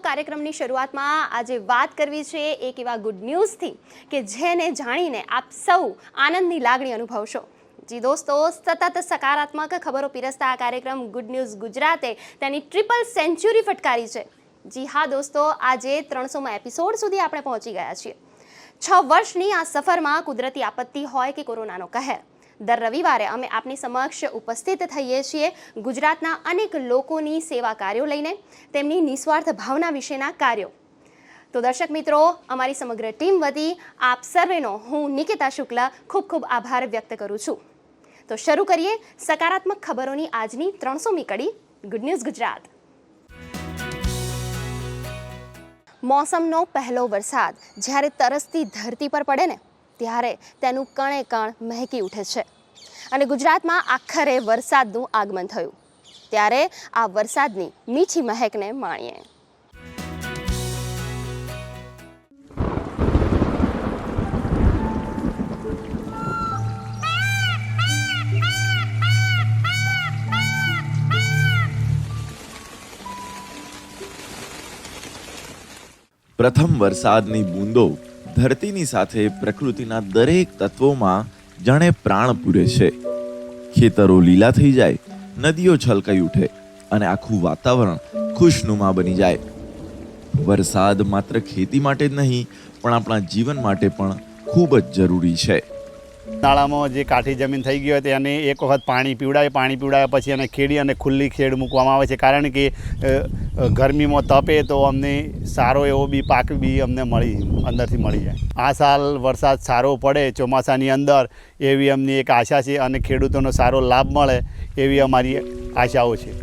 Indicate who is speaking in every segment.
Speaker 1: કાર્યક્રમની શરૂઆતમાં આજે વાત કરવી છે એક એવા ગુડ ન્યૂઝથી કે જેને જાણીને આપ સૌ આનંદની લાગણી અનુભવશો. જી દોસ્તો, સતત સકારાત્મક ખબરો પીરસતા આ કાર્યક્રમ ગુડ ન્યૂઝ ગુજરાતે તેની ટ્રિપલ સેન્ચુરી ફટકારી છે. જી હા દોસ્તો, આજે ત્રણસોમાં એપિસોડ સુધી આપણે પહોંચી ગયા છીએ. છ વર્ષની આ સફરમાં કુદરતી આપત્તિ હોય કે કોરોનાનો કહેર. દર રવિવારે અમે આપની સમક્ષ ઉપસ્થિત થઈએ છીએ ગુજરાતના અનેક લોકોની સેવા કાર્યો લઈને, તેમની નિસ્વાર્થ ભાવના વિશેના કાર્યો. તો દર્શક મિત્રો, અમારી સમગ્ર ટીમ વતી આપ સર્વેનો હું નિકિતા શુક્લા ખૂબ ખૂબ આભાર વ્યક્ત કરું છું. તો શરૂ કરીએ સકારાત્મક ખબરોની આજની ત્રણસોમી કડી ગુડ ન્યૂઝ ગુજરાત મોસમનો પહેલો વરસાદ જ્યારે તરસતી ધરતી પર પડે ને ત્યારે તેનું કણે કણ મહેકી ઉઠે છે. અને ગુજરાતમાં આખરે વરસાદનું આગમન થયું. ત્યારે આ વરસાદની મીઠી મહેકને માણીએ.
Speaker 2: પ્રથમ વરસાદની બૂંદો ધરતીની સાથે પ્રકૃતિના દરેક તત્વોમાં જાણે પ્રાણ પૂરે છે. ખેતરો લીલા થઈ જાય, નદીઓ છલકાઈ ઉઠે અને આખું વાતાવરણ ખુશનુમા બની જાય. વરસાદ માત્ર ખેતી માટે જ નહીં, પણ આપણા જીવન માટે પણ ખૂબ જ જરૂરી છે.
Speaker 3: નાળામાં જે કાઠી જમીન થઈ ગઈ હોય તેને એક વખત પાણી પીવડાવે પાણી પીવડાવ્યા પછી એને ખેડી અને ખુલ્લી ખેડ મૂકવામાં આવે છે. કારણ કે ગરમીમાં તપે તો અમને સારો એવો બી પાક બી અમને મળી, અંદરથી મળી જાય. આ સાલ વરસાદ સારો પડે ચોમાસાની અંદર એવી અમની એક આશા છે અને ખેડૂતોનો સારો લાભ મળે એવી અમારી આશાઓ છે.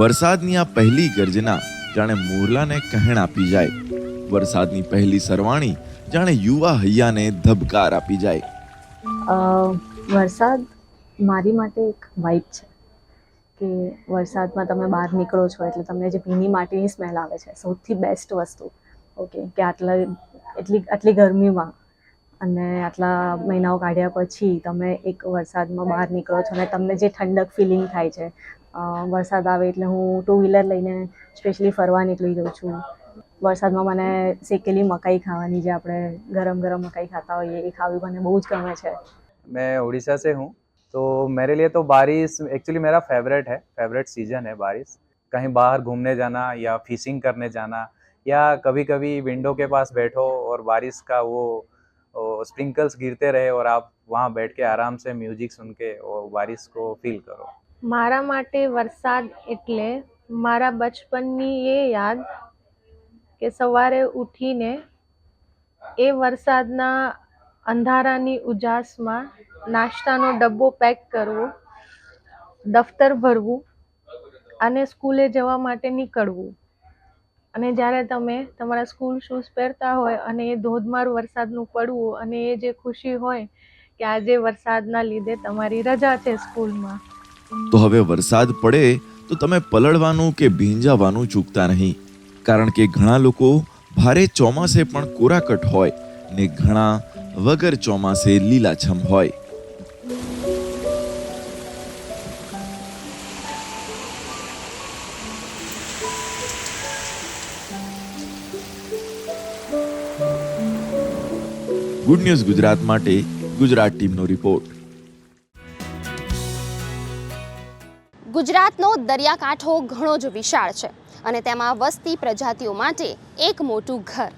Speaker 2: વરસાદની આ પહેલી ગર્જના જાણે મોરલાને કહેણ આપી જાય. વરસાદની પહેલી સરવાણી જાણે યુવા હૈયાને ધબકાર આપી જાય.
Speaker 4: વરસાદ મારી માટે એક વાઇબ છે કે વરસાદમાં તમે બહાર નીકળો છો એટલે તમને જે ભીની માટીની સ્મેલ આવે છે, સૌથી બેસ્ટ વસ્તુ. ઓકે કે આટલા, એટલી, આટલી ગરમીમાં અને આટલા મહિનાઓ કાઢ્યા પછી તમે એક વરસાદમાં બહાર નીકળો છો અને તમને જે ઠંડક ફિલિંગ થાય છે વરસાદ આવે એટલે હું ટુ વ્હીલર લઈને સ્પેશિયલી ફરવા નીકળી જાઉં છું. વરસાદમાં મને શેકેલી મકાઈ ખાવાની જે આપણે ગરમ ગરમ મકાઈ ખાતા હોઈએ એ ખાવી મને બહુ જ ગમે છે
Speaker 5: मैं उड़ीसा से हूँ तो मेरे लिए तो बारिश एक्चुअली मेरा फेवरेट है फेवरेट सीजन है बारिश कहीं बाहर घूमने जाना या फिशिंग करने जाना या कभी कभी विंडो के पास बैठो और बारिश का वो स्प्रिंकल्स गिरते रहे और आप वहाँ बैठ के आराम से म्यूजिक सुन के वो बारिश को फील करो
Speaker 6: મારા માટે વરસાદ એટલે મારા બચપનની એ યાદ કે સવારે ઉઠીને એ વરસાદના અંધારાની ઉજાસમાં નાસ્તાનો ડબ્બો પેક કરવો, દફતર ભરવું અને સ્કૂલે જવા માટે નીકળવું. અને જ્યારે તમે તમારા સ્કૂલ શૂઝ પહેરતા હોય અને એ ધોધમાર વરસાદનું પડવું અને એ જે ખુશી હોય કે આજે વરસાદના લીધે તમારી રજા છે સ્કૂલમાં.
Speaker 2: તો હવે વરસાદ પડે તો તમે પલળવાનું કે ભીંજાવાનું ચૂકતા નહીં. કારણ કે ઘણા લોકો ભારે ચોમાસે પણ કોરાકટ હોય ને ઘણા વગર ચોમાસે લીલાછમ હોય. ગુડ ન્યૂઝ ગુજરાત માટે, ગુજરાત ટીમનો રિપોર્ટ
Speaker 1: ગુજરાતનો દરિયાકાંઠો ઘણો જ વિશાળ છે. અને તેમાં વસતી પ્રજાતિઓ માટે એક મોટું ઘર.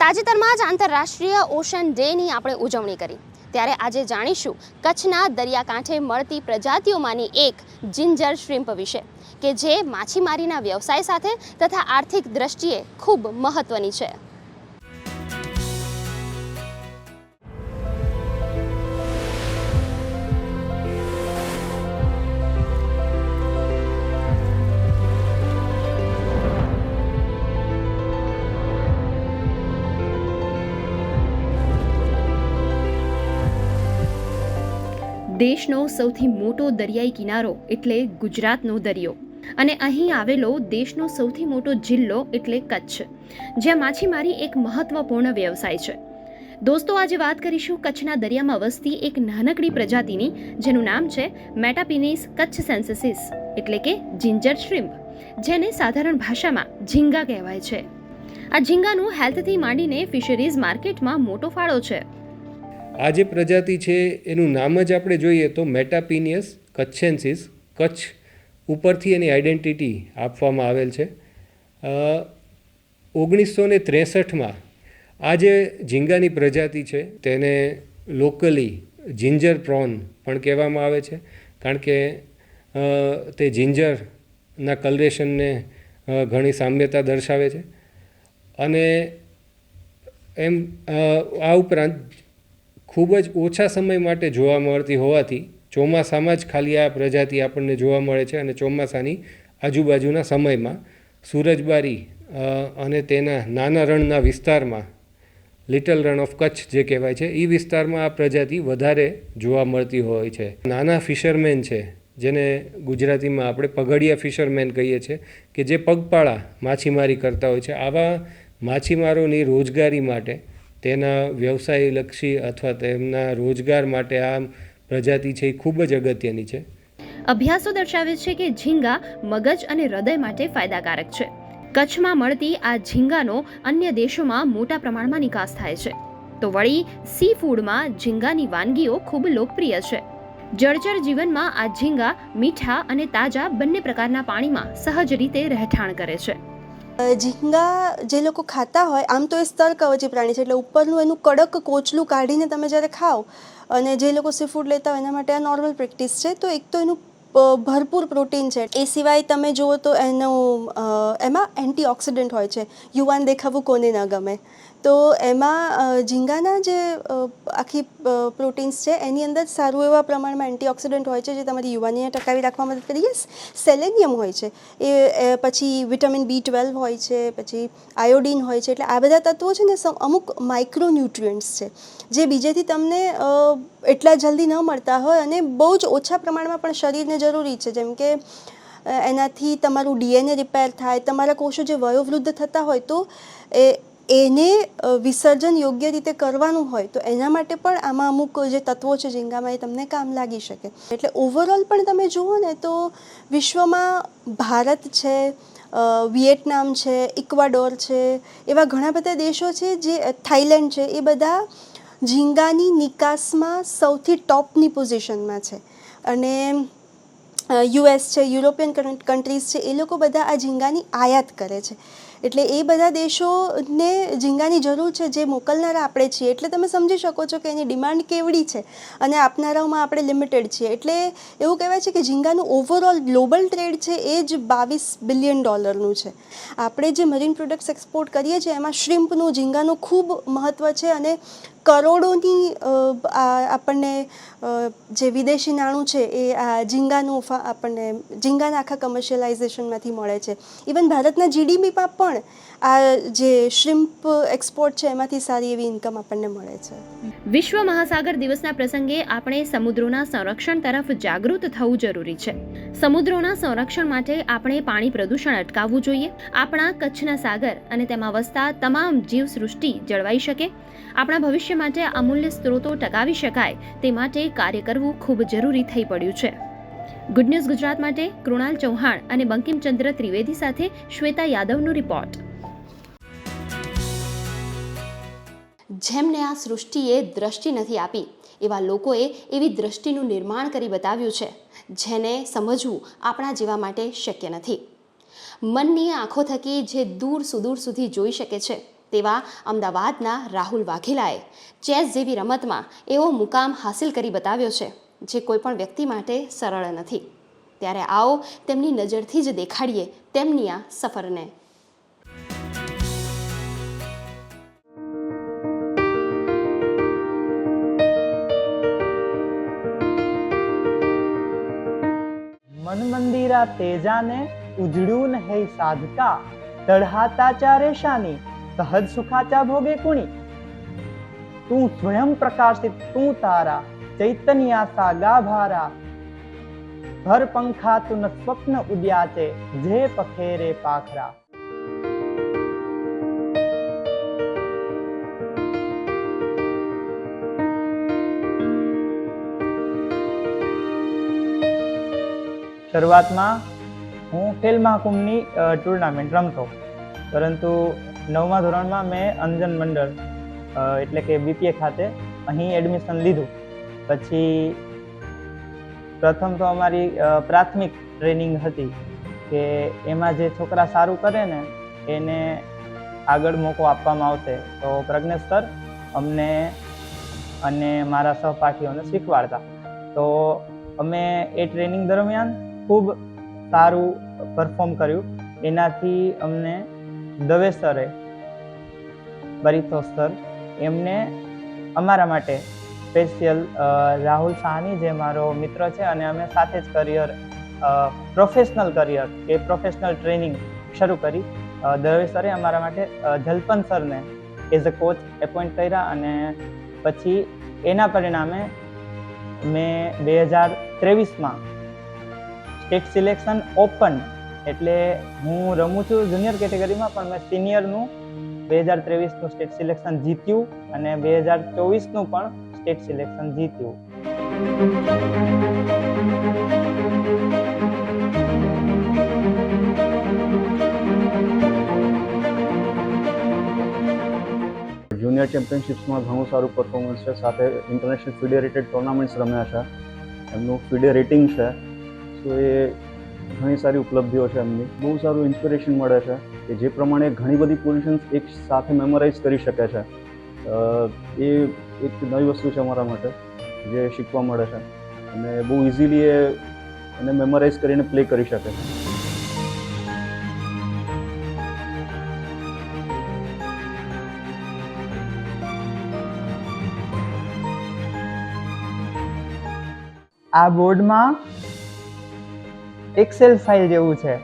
Speaker 1: તાજેતરમાં જ આંતરરાષ્ટ્રીય ઓશન ડેની આપણે ઉજવણી કરી. ત્યારે આજે જાણીશું કચ્છના દરિયાકાંઠે મળતી પ્રજાતિઓમાંની એક જિંજર શ્રિમ્પ વિશે, કે જે માછીમારીના વ્યવસાય સાથે તથા આર્થિક દ્રષ્ટિએ ખૂબ મહત્ત્વની છે. દેશનો સૌથી મોટો દરિયાઈ કિનારો એટલે ગુજરાતનો દરિયો. અને અહીં આવેલો દેશનો સૌથી મોટો જિલ્લો એટલે કચ્છ, જ્યાં માછીમારી એક મહત્વપૂર્ણ વ્યવસાય છે. દોસ્તો, આજે વાત કરીશું કચ્છના દરિયામાં વસતી એક નાનકડી પ્રજાતિની, જેનું નામ છે મેટાપિનિસ કચ્છ સેન્સેસિસ, એટલે કે જિંજર શ્રિમ્પ, જેને સાધારણ ભાષામાં ઝીંગા કહેવાય છે. આ ઝીંગાનું હેલ્થથી માંડીને ફિશરીઝ માર્કેટમાં મોટો ફાળો છે.
Speaker 7: આ જે પ્રજાતિ છે, એનું નામ જ આપણે જોઈએ તો મેટાપિનિયસ કચ્છેન્સિસ, કચ્છ ઉપરથી એની આઈડેન્ટિટી આપવામાં આવેલ છે. ઓગણીસો ને ત્રેસઠમાં આ જે ઝીંગાની પ્રજાતિ છે, તેને લોકલી જિંજર પ્રોન પણ કહેવામાં આવે છે, કારણ કે તે જિંજરના કલરેશનને ઘણી સામ્યતા દર્શાવે છે. અને એમ આ ઉપરાંત ખૂબ જ ઓછા સમય માટે જોવા મળતી હોવાથી ચોમાસામાં જ ખાલી આ પ્રજાતિ આપણને જોવા મળે છે અને ચોમાસાની આજુબાજુના સમયમાં સૂરજબારી અને તેના નાના રણના વિસ્તારમાં, લિટલ રણ ઓફ કચ્છ જે કહેવાય છે એ વિસ્તારમાં આ પ્રજાતિ વધારે જોવા મળતી હોય છે. નાના ફિશરમેન છે, જેને ગુજરાતીમાં આપણે પગડિયા ફિશરમેન કહીએ છીએ, કે જે પગપાળા માછીમારી કરતા હોય છે. આવા માછીમારોની રોજગારી માટે તેના વ્યવસાયલક્ષી અથવા તેમના રોજગાર માટે આ પ્રજાતિ છે એ ખૂબ જ અગત્યની છે.
Speaker 1: અભ્યાસો દર્શાવે છે કે ઝીંગા મગજ અને હૃદય માટે ફાયદાકારક છે. કચ્છમાં મળતી આ ઝીંગાનો અન્ય દેશોમાં મોટા પ્રમાણમાં નિકાસ થાય છે. તો વળી સી ફૂડમાં ઝીંગાની વાનગીઓ ખૂબ લોકપ્રિય છે. જળચર જીવનમાં આ ઝીંગા મીઠા અને તાજા બંને પ્રકારના પાણીમાં સહજ રીતે રહેઠાણ કરે છે.
Speaker 8: ઝીંગા જે લોકો ખાતા હોય, આમ તો એ સ્તરકવચી પ્રાણી છે, એટલે ઉપરનું એનું કડક કોચલું કાઢીને તમે જ્યારે ખાઓ અને જે લોકો સી ફૂડ લેતા હોય, એના માટે આ નોર્મલ પ્રેક્ટિસ છે, તો એક તો એનું ભરપૂર પ્રોટીન છે. એ સિવાય તમે જુઓ તો એનું એમાં એન્ટીઓક્સિડન્ટ હોય છે. યુવાન દેખાવું કોને ન ગમે. તો એમાં ઝીંગાના જે આખી પ્રોટીન્સ છે, એની અંદર સારું એવા પ્રમાણમાં એન્ટીઓક્સિડન્ટ હોય છે, જે તમારી યુવાનીને ટકાવી રાખવામાં મદદ કરી. યસ, સેલેનિયમ હોય છે. એ પછી વિટામિન બી ટ્વેલ્વ હોય છે, પછી આયોડીન હોય છે, એટલે આ બધા તત્વો છે ને અમુક માઇક્રોન્યુટ્રિયન્ટ્સ છે, જે બીજેથી તમને એટલા જલ્દી ન મળતા હોય અને બહુ જ ઓછા પ્રમાણમાં પણ શરીરને જરૂરી છે. જેમ કે એનાથી તમારું ડીએનએ રિપેર થાય, તમારા કોષો જે વયોવૃદ્ધ થતા હોય તો એ એને વિસર્જન યોગ્ય રીતે કરવાનું હોય, તો એના માટે પણ આમાં અમુક જે તત્વો છે ઝીંગામાં એ તમને કામ લાગી શકે. એટલે ઓવરઓલ પણ તમે જુઓ ને તો વિશ્વમાં ભારત છે વિયેટનામ છે, ઇક્વાડોર છે, એવા ઘણા બધા દેશો છે જે થાઈલેન્ડ છે, એ બધા ઝીંગાની નિકાસમાં સૌથી ટોપની પોઝિશનમાં છે. અને યુએસ છે, યુરોપિયન કન્ટ્રીઝ છે, એ લોકો બધા આ ઝીંગાની આયાત કરે છે. એટલે એ બધા દેશોને ઝીંગાની જરૂર છે, જે મોકલનારા આપણે છીએ. એટલે તમે સમજી શકો છો કે એની ડિમાન્ડ કેવડી છે અને આપનારાઓમાં આપણે લિમિટેડ છીએ. એટલે એવું કહેવાય છે કે ઝીંગાનું ઓવરઓલ ગ્લોબલ ટ્રેડ છે એ જ બાવીસ બિલિયન ડોલરનું છે. આપણે જે મરીન પ્રોડક્ટ્સ એક્સપોર્ટ કરીએ છીએ, એમાં શ્રિમ્પનું ઝીંગાનું ખૂબ મહત્ત્વ છે અને કરોડોની આપણને જે વિદેશી નાણું છે એ આ ઝીંગાનું આપણને, ઝીંગાના આખા કમર્શિયલાઇઝેશનમાંથી મળે છે. ઇવન ભારતના જીડીપીમાં પણ આ જે શ્રિમ્પ એક્સપોર્ટ છે, એમાંથી સારી એવી ઇન્કમ આપણને મળે છે.
Speaker 1: વિશ્વ મહાસાગર દિવસના પ્રસંગે આપણે સમુદ્રોના સંરક્ષણ તરફ જાગૃત થવું જરૂરી છે. સમુદ્રોના સંરક્ષણ માટે આપણે પાણી પ્રદૂષણ અટકાવવું જોઈએ. આપણા કચ્છના સાગર અને તેમાં વસતા તમામ જીવસૃષ્ટિ જળવાઈ શકે. આપણા ભવિષ્ય માટે અમૂલ્ય સ્ત્રોતો ટકાવી શકાય તે માટે કાર્ય કરવું ખૂબ જરૂરી થઈ પડ્યું છે. ગુડ ન્યૂઝ ગુજરાત માટે કૃણાલ ચૌહાણ અને બંકિમચંદ્ર ત્રિવેદી સાથે શ્વેતા યાદવનો રિપોર્ટ જેમને આ સૃષ્ટિએ દ્રષ્ટિ નથી આપી, એવા લોકોએ એવી દ્રષ્ટિનું નિર્માણ કરી બતાવ્યું છે, જેને સમજવું આપણા જેવા માટે શક્ય નથી. મનની આંખો થકી જે દૂર સુદૂર સુધી જોઈ શકે છે, તેવા અમદાવાદના રાહુલ વાઘેલાએ ચેસ જેવી રમતમાં એવો મુકામ હાસિલ કરી બતાવ્યો છે, જે કોઈપણ વ્યક્તિ માટે સરળ નથી. ત્યારે આવો તેમની નજરથી જ દેખાડીએ તેમની આ સફરને.
Speaker 9: ઉછર્યા તેજાને ઉજળ્યું ને હે સાધકા, તળહાતા ચા રેશાની સહજ સુખાચા ભોગે કુણી. તું સ્વયં પ્રકાશિત, તું તારા, ચૈતન્યા સાગા ભારા. ભર પંખા તું સ્વપ્ન ઉડ્યા છે, જે પખેરે પાખરા. શરૂઆતમાં હું ખેલ મહાકુંભની ટુર્નામેન્ટ રમતો. પરંતુ નવમા ધોરણમાં મેં અંજન મંડળ એટલે કે બીપીએ ખાતે અહીં એડમિશન લીધું. પછી પ્રથમ તો અમારી પ્રાથમિક ટ્રેનિંગ હતી કે એમાં જે છોકરા સારું કરે ને, એને આગળ મોકો આપવામાં આવશે. તો પ્રજ્ઞેશ સર અમને અને મારા સહપાઠીઓને શીખવાડતા. તો અમે એ ટ્રેનિંગ દરમિયાન ખૂબ સારું પરફોર્મ કર્યું. એનાથી અમને દવે સરે બરીથોસ સર એમને અમારા માટે સ્પેશિયલ રાહુલ સાહની જે મારો મિત્ર છે અને અમે સાથે જ કરિયર પ્રોફેશનલ કરિયર કે પ્રોફેશનલ ટ્રેનિંગ શરૂ કરી. દવે સરે અમારા માટે જલપન સરને એઝ અ કોચ એપોઇન્ટ કર્યા અને પછી એના પરિણામે મેં બે હજાર ત્રેવીસમાં સ્ટેટ સિલેક્શન ઓપન. એટલે હું રમું છું જુનિયર કેટેગરીમાં, પણ મેં સિનિયરનું, બે હજાર ત્રેવીસનું સ્ટેટ સિલેક્શન જીત્યું અને બે હજાર ચોવીસનું પણ સ્ટેટ સિલેક્શન જીત્યું.
Speaker 10: જુનિયર ચેમ્પિયનશિપ્સમાં ઘણું સારું પરફોર્મન્સ છે. સાથે ઇન્ટરનેશનલ ફિડે રેટેડ ટુર્નામેન્ટ્સ રમ્યા છે. એમનું ફિડે રેટિંગ છે. સો એ ઘણી સારી ઉપલબ્ધિઓ છે એમની. બહુ સારું ઇન્સ્પિરેશન મળે છે કે જે પ્રમાણે ઘણી બધી પોઝિશન્સ એક સાથે મેમોરાઇઝ કરી શકે છે. એ એક નવી વસ્તુ છે અમારા માટે જે શીખવા મળે છે. અને બહુ ઇઝીલી એ એને મેમોરાઇઝ કરીને પ્લે કરી શકે. છે
Speaker 9: આ બોર્ડમાં એક્સેલ ફાઇલ જેવું છે.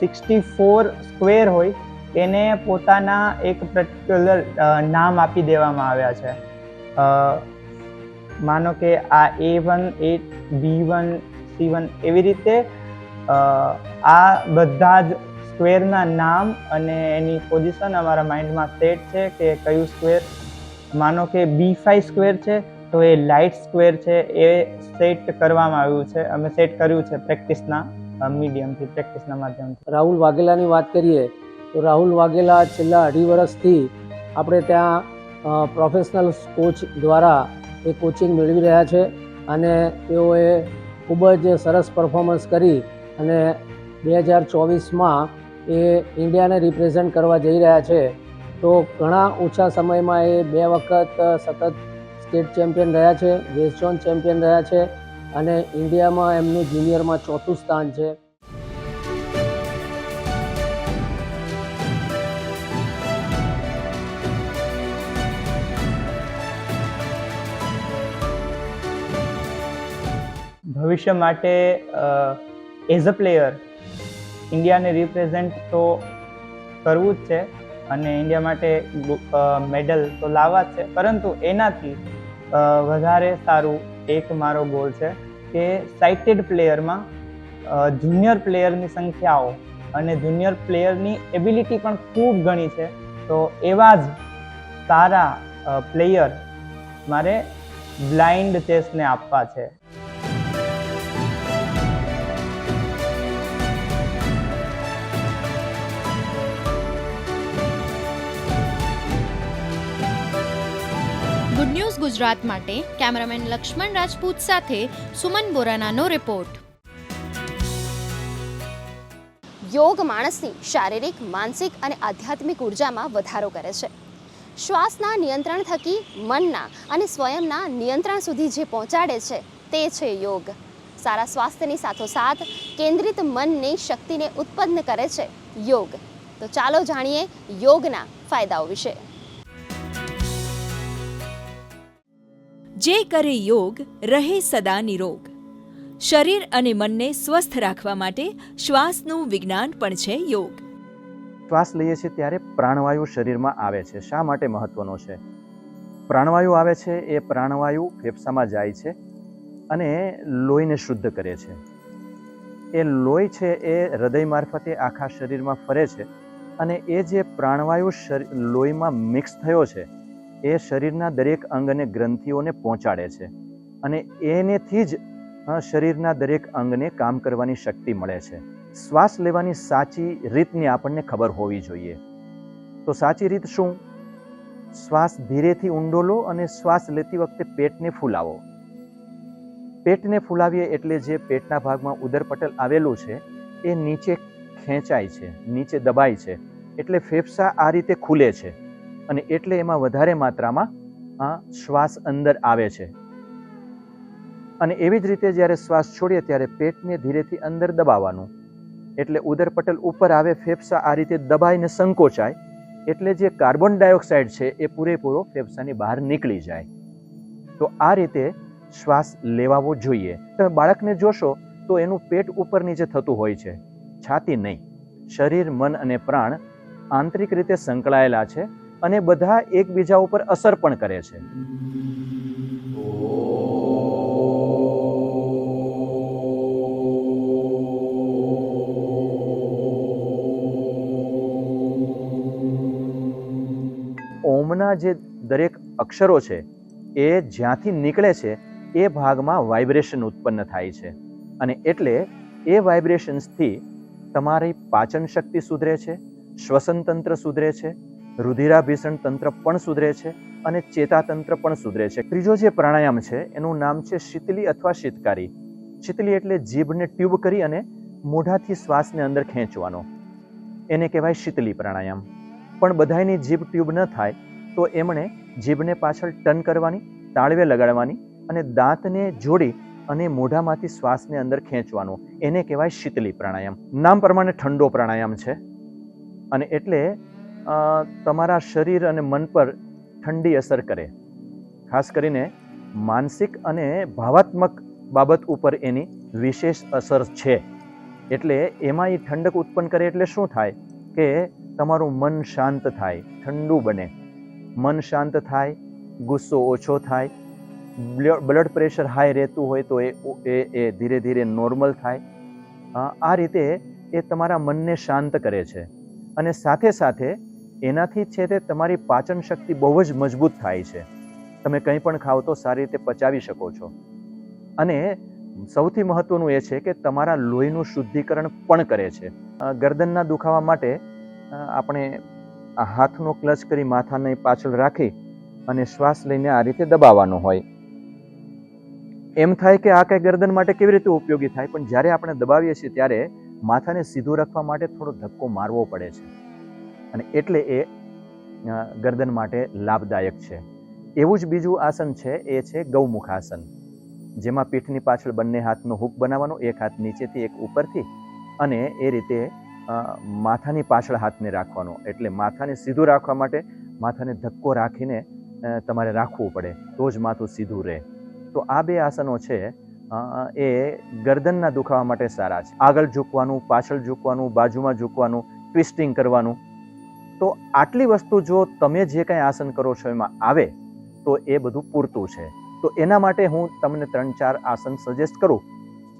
Speaker 9: સિક્સટી ફોર સ્ક્વેર હોય એને પોતાના એક પર્ટિક્યુલર નામ આપી દેવામાં આવ્યા છે. માનો કે આ A one A B one C one એવી રીતે આ બધા જ સ્ક્વેરના નામ અને એની પોઝિશન અમારા માઇન્ડમાં સેટ છે કે કયું સ્ક્વેર માનો કે બી ફાઈવ સ્ક્વેર છે તો એ લાઇટ સ્ક્વેર છે એ સેટ કરવામાં આવ્યું છે. અમે સેટ કર્યું છે પ્રેક્ટિસના મીડિયમથી પ્રેક્ટિસના માધ્યમથી.
Speaker 11: રાહુલ વાઘેલાની વાત કરીએ, તો રાહુલ વાઘેલા છેલ્લા અઢી વર્ષથી આપણે ત્યાં પ્રોફેશનલ કોચ દ્વારા એ કોચિંગ મેળવી રહ્યા છે અને તેઓએ ખૂબ જ સરસ પરફોર્મન્સ કરી અને બે હજાર ચોવીસમાં એ ઇન્ડિયાને રિપ્રેઝેન્ટ કરવા જઈ રહ્યા છે. તો ઘણા ઓછા સમયમાં એ બે વખત સતત સ્ટેટ ચેમ્પિયન રહ્યા છે, વેસ્ટ ઝોન ચેમ્પિયન રહ્યા છે અને ઇન્ડિયામાં એમનું જુનિયરમાં ચોથું સ્થાન છે.
Speaker 9: ભવિષ્ય માટે એઝ અ પ્લેયર ઇન્ડિયાને રિપ્રેઝેન્ટ તો કરવું જ છે અને ઇન્ડિયા માટે મેડલ તો લાવવા જ છે. પરંતુ એનાથી વધારે સારું એક મારો ગોલ છે કે સાઇટેડ પ્લેયરમાં જુનિયર પ્લેયરની સંખ્યાઓ અને જુનિયર પ્લેયરની એબિલિટી પણ ખૂબ ઘણી છે. તો એવા જ સારા પ્લેયર મારે બ્લાઇન્ડ ચેસને આપવા છે.
Speaker 12: ગુડ ન્યૂઝ ગુજરાત માટે. કેમેરામેન લક્ષ્મણ રાજપૂત સાથે સુમન બોરાનાનો રિપોર્ટ.
Speaker 1: યોગ માણસની શારીરિક, માનસિક અને આધ્યાત્મિક ઉર્જામાં વધારો કરે છે. શ્વાસના નિયંત્રણ થકી મનના અને સ્વયંના નિયંત્રણ સુધી જે પહોંચાડે છે, તે છે યોગ. સારા સ્વાસ્થ્યની સાથોસાથ કેન્દ્રિત મનની શક્તિને ઉત્પન્ન કરે છે યોગ. તો ચાલો જાણીએ યોગના ફાયદાઓ વિશે.
Speaker 13: જે કરે યોગ, રહે સદા નિરોગ. શરીર અને મનને સ્વસ્થ રાખવા માટે શ્વાસનું વિજ્ઞાન પણ છે યોગ.
Speaker 14: શ્વાસ લઈએ છીએ ત્યારે પ્રાણવાયુ શરીરમાં આવે છે. શા માટે મહત્વનો છે? પ્રાણવાયુ આવે છે એ પ્રાણવાયુ ફેફસામાં જાય છે અને લોહીને શુદ્ધ કરે છે. એ લોહી છે એ હૃદય મારફતે આખા શરીરમાં ફરે છે અને એ જે પ્રાણવાયુ શરીર લોહીમાં મિક્સ થયો છે એ શરીરના દરેક અંગ અને ગ્રંથિઓને પહોંચાડે છે અને એનેથી જ શરીરના દરેક અંગને કામ કરવાની શક્તિ મળે છે. શ્વાસ લેવાની સાચી રીતની આપણને ખબર હોવી જોઈએ. તો સાચી રીત શું? શ્વાસ ધીરેથી ઊંડો લો અને શ્વાસ લેતી વખતે પેટને ફૂલાવો. પેટને ફૂલાવીએ એટલે જે પેટના ભાગમાં ઉદરપટલ આવેલું છે, એ નીચે ખેંચાય છે, નીચે દબાય છે, એટલે ફેફસા આ રીતે ખુલે છે. અને એટલે એમાં વધારે માત્રામાં શ્વાસ અંદર આવે છે. અને એવી જ રીતે જ્યારે શ્વાસ છોડીએ ત્યારે પેટને ધીરેથી અંદર દબાવવાનું. એટલે ઉદરપટલ ઉપર આવે, ફેફસા આ રીતે દબાઈને સંકોચાય, એટલે જે કાર્બન ડાયોક્સાઇડ છે એ પૂરેપૂરો ફેફસાની બહાર નીકળી જાય. તો આ રીતે શ્વાસ લેવાવો જોઈએ. તમે બાળકને જોશો તો એનું પેટ ઉપર નીચે થતું હોય છે, છાતી નહીં. શરીર, મન અને પ્રાણ આંતરિક રીતે સંકળાયેલા છે અને બધા એકબીજા ઉપર અસર પણ કરે છે. ઓમના જે દરેક અક્ષરો છે, એ જ્યાંથી નીકળે છે, એ ભાગમાં વાઇબ્રેશન ઉત્પન્ન થાય છે. અને એટલે એ વાઇબ્રેશન્સથી તમારી પાચન શક્તિ સુધરે છે શ્વસન તંત્ર સુધરે છે રુધિરાભિસરણ તંત્ર પણ સુધરે છે અને ચેતાતંત્ર પણ સુધરે છે. ત્રીજો જે પ્રાણાયામ છે, એનું નામ છે શીતલી અથવા શીતકારી. શીતલી એટલે જીભને ટ્યુબ કરી અને મોઢાથી શ્વાસને અંદર ખેંચવાનો. એને કહેવાય શીતલી પ્રાણાયામ. પણ બધાયની જીભ ટ્યુબ ન થાય, તો એમણે જીભને પાછળ ટન કરવાની, તાળવે લગાડવાની અને દાંતને જોડી અને મોઢામાંથી શ્વાસને અંદર ખેંચવાનો. એને કહેવાય શીતલી પ્રાણાયામ. નામ પ્રમાણે ઠંડો પ્રાણાયામ છે. અને એટલે તમારા શરીર અને મન પર ઠંડી અસર કરે. ખાસ કરીને માનસિક અને ભાવાત્મક બાબત ઉપર એની વિશેષ અસર છે. એટલે એમાં એ ઠંડક ઉત્પન્ન કરે એટલે શું થાય? કે તમારું મન શાંત થાય, ઠંડુ બને. મન શાંત થાય, ગુસ્સો ઓછો થાય બ્લડ પ્રેશર હાઈ રહેતું હોય તો એ એ ધીરે ધીરે નોર્મલ થાય. આ રીતે એ તમારા મનને શાંત કરે છે. અને સાથે સાથે એનાથી છે તે તમારી પાચન શક્તિ બહુ જ મજબૂત થાય છે. તમે કંઈ પણ ખાઓ તો સારી રીતે પચાવી શકો છો. અને સૌથી મહત્વનું એ છે કે તમારા લોહીનું શુદ્ધિકરણ પણ કરે છે. ગરદનના દુખાવા માટે આપણે હાથનો ક્લચ કરી માથાને પાછળ રાખી અને શ્વાસ લઈને આ રીતે દબાવવાનો હોય. એમ થાય કે આ કંઈ ગરદન માટે કેવી રીતે ઉપયોગી થાય? પણ જ્યારે આપણે દબાવીએ છીએ ત્યારે માથાને સીધું રાખવા માટે થોડો ધક્કો મારવો પડે છે. અને એટલે એ ગરદન માટે લાભદાયક છે. એવું જ બીજું આસન છે, એ છે ગૌમુખ આસન જેમાં પીઠની પાછળ બંને હાથનો હુક બનાવવાનો, એક હાથ નીચેથી, એક ઉપરથી અને એ રીતે માથાની પાછળ હાથને રાખવાનો. એટલે માથાને સીધું રાખવા માટે માથાને ધક્કો રાખીને તમારે રાખવું પડે. તો જ માથું સીધું રહે. તો આ બે આસનો છે એ ગરદનના દુખાવા માટે સારા છે. આગળ ઝૂકવાનું, પાછળ ઝૂકવાનું, બાજુમાં ઝૂકવાનું, ટ્વિસ્ટિંગ કરવાનું તો આટલી વસ્તુ જો તમે જે કંઈ આસન કરો છો એમાં આવે, તો એ બધું પૂરતું છે. તો એના માટે હું તમને ત્રણ ચાર આસન સજેસ્ટ કરું.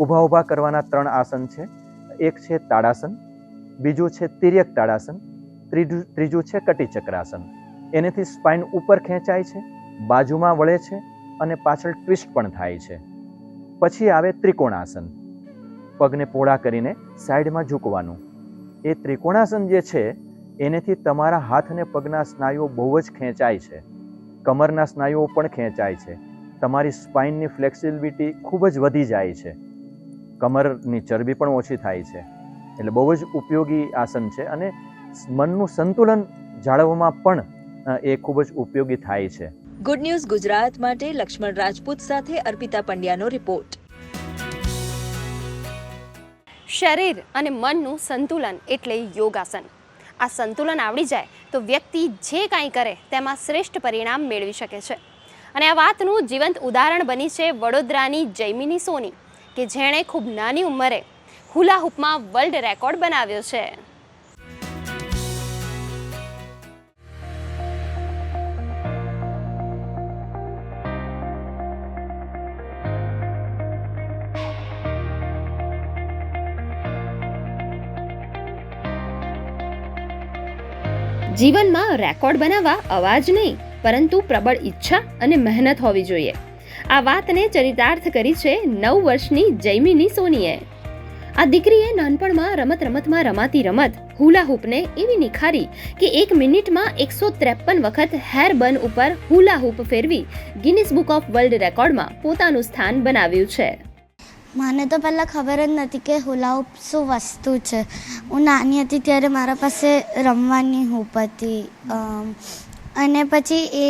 Speaker 14: ઊભા ઊભા કરવાના ત્રણ આસન છે. એક છે તાડાસન બીજું છે તિર્યક તાડાસન ત્રીજું ત્રીજું છે કટી ચક્રાસન એનેથી સ્પાઇન ઉપર ખેંચાય છે, બાજુમાં વળે છે અને પાછળ ટ્વિસ્ટ પણ થાય છે. પછી આવે ત્રિકોણાસન. પગને પોળા કરીને સાઈડમાં ઝૂકવાનું. એ ત્રિકોણાસન જે છે એનેથી તમારા હાથ અને પગના સ્નાયુઓ બહુ જ ખેંચાય છે. કમરના સ્નાયુઓ પણ ખેંચાય છે. તમારી સ્પાઇનની ફ્લેક્સિબિલિટી ખૂબ જ વધી જાય છે. કમરની ચરબી પણ ઓછી થાય છે. એટલે બહુ જ ઉપયોગી આસન છે અને મનનું સંતુલન જાળવવામાં પણ એ ખૂબ જ ઉપયોગી થાય છે.
Speaker 13: ગુડ ન્યૂઝ ગુજરાત માટે લક્ષ્મણ રાજપૂત સાથે અર્પિતા પંડ્યાનો રિપોર્ટ.
Speaker 1: શરીર અને મનનું સંતુલન એટલે યોગાસન. આ સંતુલન આવડી જાય તો વ્યક્તિ જે કાંઈ કરે તેમાં શ્રેષ્ઠ પરિણામ મેળવી શકે છે. અને આ વાતનું જીવંત ઉદાહરણ બની છે વડોદરાની જૈમિની સોની, કે જેણે ખૂબ નાની ઉંમરે હુલા હૂપમાં વર્લ્ડ રેકોર્ડ બનાવ્યો છે. જીવનમાં રેકોર્ડ બનાવવા અવાજ નહીં, પરંતુ પ્રબળ ઈચ્છા અને મહેનત હોવી જોઈએ. આ વાતને ચરિતાર્થ કરી છે નવ વર્ષની જૈમિની સોનીએ.
Speaker 15: આ દીકરીએ નાનપણમાં રમત રમતમાં રમાતી રમત, હુલા હૂપને એવી નિખારી કે એક મિનિટમાં એકસો ત્રેપન વખત હેર બન ઉપર હુલા હૂપ ફેરવી ગિનિસ બુક ઓફ વર્લ્ડ રેકોર્ડમાં પોતાનું સ્થાન બનાવ્યું છે.
Speaker 16: મને તો પહેલાં ખબર જ નથી કે હુલા શું વસ્તુ છે. હું નાની હતી ત્યારે મારા પાસે રમવાની હૂપ હતી અને પછી એ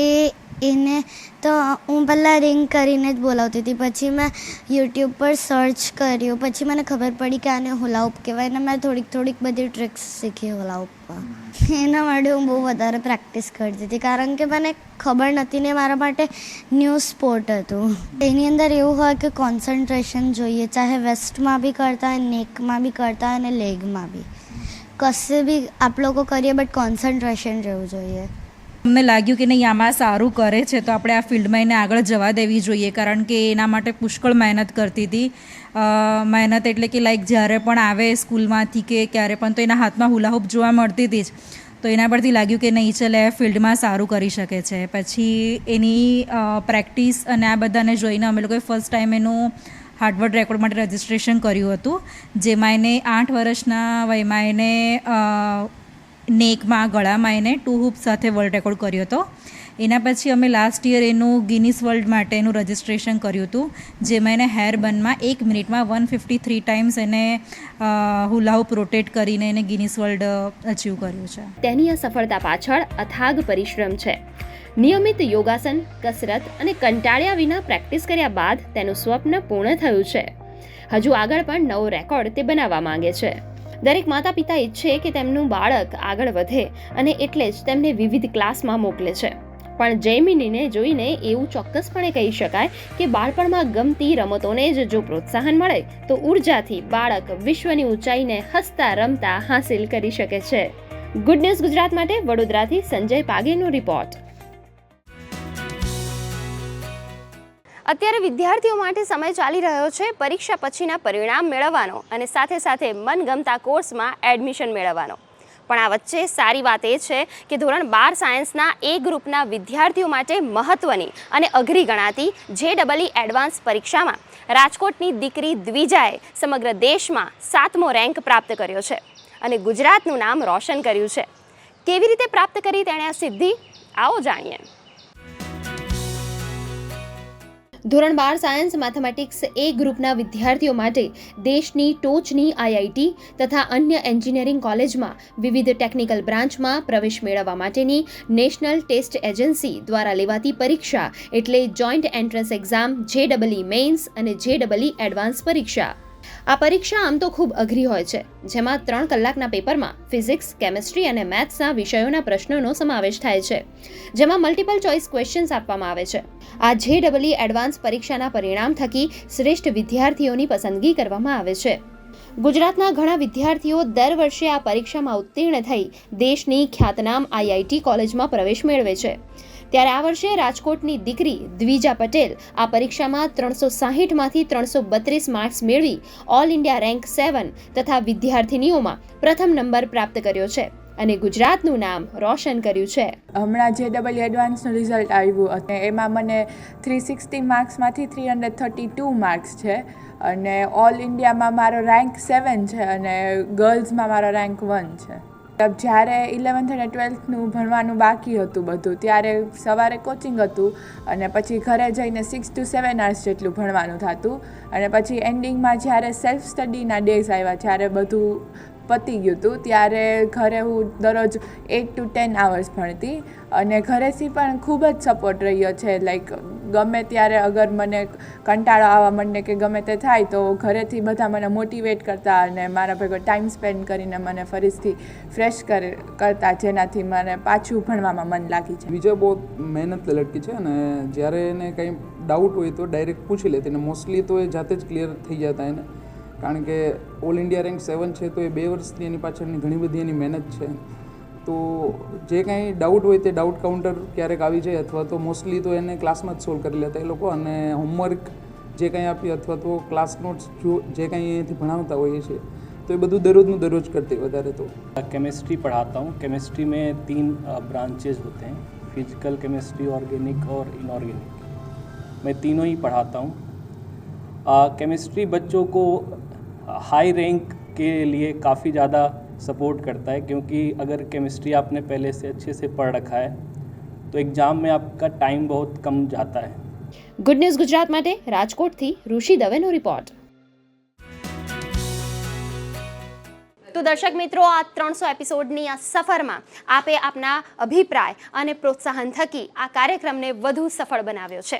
Speaker 16: એને તો હું પહેલાં રિંગ કરીને જ બોલાવતી હતી. પછી મેં યુટ્યુબ પર સર્ચ કર્યું. પછી મને ખબર પડી કે આને હુલાઉપ કહેવાય. અને મેં થોડીક થોડીક બધી ટ્રિક્સ શીખી હુલાઉપમાં એના માટે હું બહુ વધારે પ્રેક્ટિસ કરતી હતી. કારણ કે મને ખબર નથી ને મારા માટે ન્યૂ સ્પોર્ટ હતું. એની અંદર એવું હોય કે કોન્સન્ટ્રેશન જોઈએ. ચાહે વેસ્ટમાં બી કરતા હોય નેકમાં બી કરતા હોય અને લેગમાં બી. કશે બી આપ લોકો કરીએ બટ કોન્સન્ટ્રેશન રહેવું જોઈએ.
Speaker 17: અમને લાગ્યું કે નહીં, આમાં સારું કરે છે, તો આપણે આ ફિલ્ડમાં એને આગળ જવા દેવી જોઈએ, કારણ કે એના માટે પુષ્કળ મહેનત કરતી હતી. મહેનત એટલે કે લાઈક જ્યારે પણ આવે સ્કૂલમાંથી કે ક્યારે પણ, તો એના હાથમાં હુલાહુપ જોવા મળતી હતી જ. તો એના પરથી લાગ્યું કે નહીં, ચલે ફિલ્ડમાં સારું કરી શકે છે. પછી એની પ્રેક્ટિસ અને આ બધાને જોઈને અમે લોકોએ ફર્સ્ટ ટાઈમ એનું હાર્ડવર્ડ રેકોર્ડ માટે રજિસ્ટ્રેશન કર્યું હતું, જેમાં એને આઠ વર્ષના વયમાં એને નેકમાં, ગળામાં એને ટુ હૂપ સાથે વર્લ્ડ રેકોર્ડ કર્યો હતો. એના પછી અમે લાસ્ટ યર એનું ગિનિસ વર્લ્ડ માટેનું રજિસ્ટ્રેશન કર્યું હતું, જેમાં એને હેર બનમાં એક મિનિટમાં વન ફિફ્ટી થ્રી ટાઈમ્સ એને હુલાહુપ રોટેટ કરીને એને ગિનિસ વર્લ્ડ અચીવ કર્યું છે.
Speaker 15: તેની આ સફળતા પાછળ અથાગ પરિશ્રમ છે. નિયમિત યોગાસન, કસરત અને કંટાળ્યા વિના પ્રેક્ટિસ કર્યા બાદ તેનું સ્વપ્ન પૂર્ણ થયું છે. હજુ આગળ પણ નવો રેકોર્ડ તે બનાવવા માંગે છે. દરેક માતા પિતા ઈચ્છે કે તેમનું બાળક આગળ વધે અને એટલે જ તેમને વિવિધ ક્લાસમાં મોકલે છે. પણ જૈમિનીને જોઈને એવું ચોક્કસપણે કહી શકાય કે બાળપણમાં ગમતી રમતોને જ જો પ્રોત્સાહન મળે, તો ઉર્જાથી બાળક વિશ્વની ઊંચાઈને હસતા રમતા હાંસિલ કરી શકે છે. ગુડ ન્યૂઝ ગુજરાત માટે વડોદરાથી સંજય પાગેનો રિપોર્ટ
Speaker 1: અત્યારે વિદ્યાર્થીઓ માટે સમય ચાલી રહ્યો છે પરીક્ષા પછીના પરિણામ મેળવવાનો અને સાથે સાથે મનગમતા કોર્સમાં એડમિશન મેળવવાનો. પણ આ વચ્ચે સારી વાત એ છે કે ધોરણ બાર સાયન્સના એ ગ્રુપના વિદ્યાર્થીઓ માટે મહત્વની અને અઘરી ગણાતી જે ડબલઈ એડવાન્સ પરીક્ષામાં રાજકોટની દીકરી દ્વિજાએ સમગ્ર દેશમાં સાતમો રેન્ક પ્રાપ્ત કર્યો છે અને ગુજરાતનું નામ રોશન કર્યું છે. કેવી રીતે પ્રાપ્ત કરી તેણે આ સિદ્ધિ? આવો જાણીએ. ધોરણ બાર સાયન્સ, મેથેમેટિક્સ એ ગ્રુપના વિદ્યાર્થીઓ માટે દેશની ટોચની આઈઆઈટી તથા અન્ય એન્જિનિયરિંગ કોલેજમાં વિવિધ ટેકનિકલ બ્રાન્ચમાં પ્રવેશ મેળવવા માટેની નેશનલ ટેસ્ટ એજન્સી દ્વારા લેવાતી પરીક્ષા એટલે જોઈન્ટ એન્ટ્રન્સ એક્ઝામ જે ડબલઈ મેઇન્સ અને જે ડબલઈ એડવાન્સ પરીક્ષા. આ પરીક્ષા આમ તો ખૂબ અઘરી હોય છે, જેમાં ત્રણ કલાકના પેપરમાં ફિઝિક્સ, કેમિસ્ટ્રી અને મેથ્સના વિષયોના પ્રશ્નોનો સમાવેશ થાય છે, જેમાં મલ્ટિપલ ચોઇસ ક્વેશ્ચન્સ આપવામાં આવે છે. આ જે ડબલઈ એડવાન્સ પરીક્ષાના પરિણામ થકી શ્રેષ્ઠ વિદ્યાર્થીઓની પસંદગી કરવામાં આવે છે. ગુજરાતના ઘણા વિદ્યાર્થીઓ દર વર્ષે આ પરીક્ષામાં ઉત્તીર્ણ થઈ દેશની ખ્યાતનામ આઈઆઈટી કોલેજમાં પ્રવેશ મેળવે છે. ત્યારે આ વર્ષે રાજકોટની દીકરી દ્વિજા પટેલ આ પરીક્ષામાં ત્રણસો સાહીઠમાંથી ત્રણસો બત્રીસ માર્ક્સ મેળવી ઓલ ઇન્ડિયા રેન્ક સેવન તથા વિદ્યાર્થિનીઓમાં પ્રથમ નંબર પ્રાપ્ત કર્યો છે અને ગુજરાતનું નામ રોશન કર્યું છે.
Speaker 18: હમણાં જે ડબલ એડવાન્સનું રિઝલ્ટ આવ્યું અને એમાં મને three sixty માર્ક્સમાંથી three hundred thirty two marks છે અને ઓલ ઇન્ડિયામાં મારો રેન્ક સેવન છે અને ગર્લ્સમાં મારો રેન્ક વન છે. જ્યારે ઇલેવન્થ અને ટ્વેલ્થનું ભણવાનું બાકી હતું બધું, ત્યારે સવારે કોચિંગ હતું અને પછી ઘરે જઈને સિક્સ ટુ સેવન અવર્સ જેટલું ભણવાનું થતું અને પછી એન્ડિંગમાં જ્યારે સેલ્ફ સ્ટડીના ડેઝ આવ્યા જ્યારે બધું પતી ગયું હતું. ત્યારે ઘરે હું દરરોજ એટ ટુ ટેન આવર્સ ભણતી અને ઘરેથી પણ ખૂબ જ સપોર્ટ રહ્યો છે. લાઈક ગમે ત્યારે અગર મને કંટાળો આવવા માંડે કે ગમે તે થાય તો ઘરેથી બધા મને મોટિવેટ કરતા અને મારા ભેગો ટાઈમ સ્પેન્ડ કરીને મને ફરીથી ફ્રેશ કરે, કરતા જેનાથી મને પાછું ભણવામાં મન લાગી છે
Speaker 19: બીજો બહુ મહેનત લટકી છે અને જ્યારે એને કંઈ ડાઉટ હોય તો ડાયરેક્ટ પૂછી લેતી અને મોસ્ટલી તો એ જાતે જ ક્લિયર થઈ જતા એને. કારણ કે ઓલ ઇન્ડિયા રેન્ક સેવન છે તો એ બે વર્ષની એની પાછળની ઘણી બધી એની મહેનત છે. તો જે કાંઈ ડાઉટ હોય તે ડાઉટ કાઉન્ટર ક્યારેક આવી જાય અથવા તો મોસ્ટલી તો એને ક્લાસમાં જ સોલ્વ કરી લેતા એ લોકો અને હોમવર્ક જે કાંઈ આપીએ અથવા તો ક્લાસ નોટ્સ જો જે કાંઈ અહીંયાથી ભણાવતા હોઈએ છીએ, તો એ બધું દરરોજનું દરરોજ કરતી વધારે તો.
Speaker 20: केमिस्ट्री पढ़ाता हूँ केमिस्ट्री में तीन ब्रांचेज होते हैं फिजिकल केमिस्ट्री ऑर्गेनिक और इनऑर्गेनिक मैं तीनों ही पढ़ाता કેમેસ્ટ્રી બચ્ચો કો हाई रैंक के लिए काफ़ी ज़्यादा सपोर्ट करता है क्योंकि अगर केमिस्ट्री आपने पहले से अच्छे से पढ़ रखा है तो एग्ज़ाम में आपका टाइम बहुत कम जाता है
Speaker 1: ગુડ ન્યૂઝ ગુજરાત માટે રાજકોટથી ઋષિ દવેનો રિપોર્ટ તો દર્શક મિત્રો આ ત્રણસો એપિસોડની આ સફરમાં આપે આપના અભિપ્રાય અને પ્રોત્સાહન થકી આ કાર્યક્રમને વધુ સફળ બનાવ્યો છે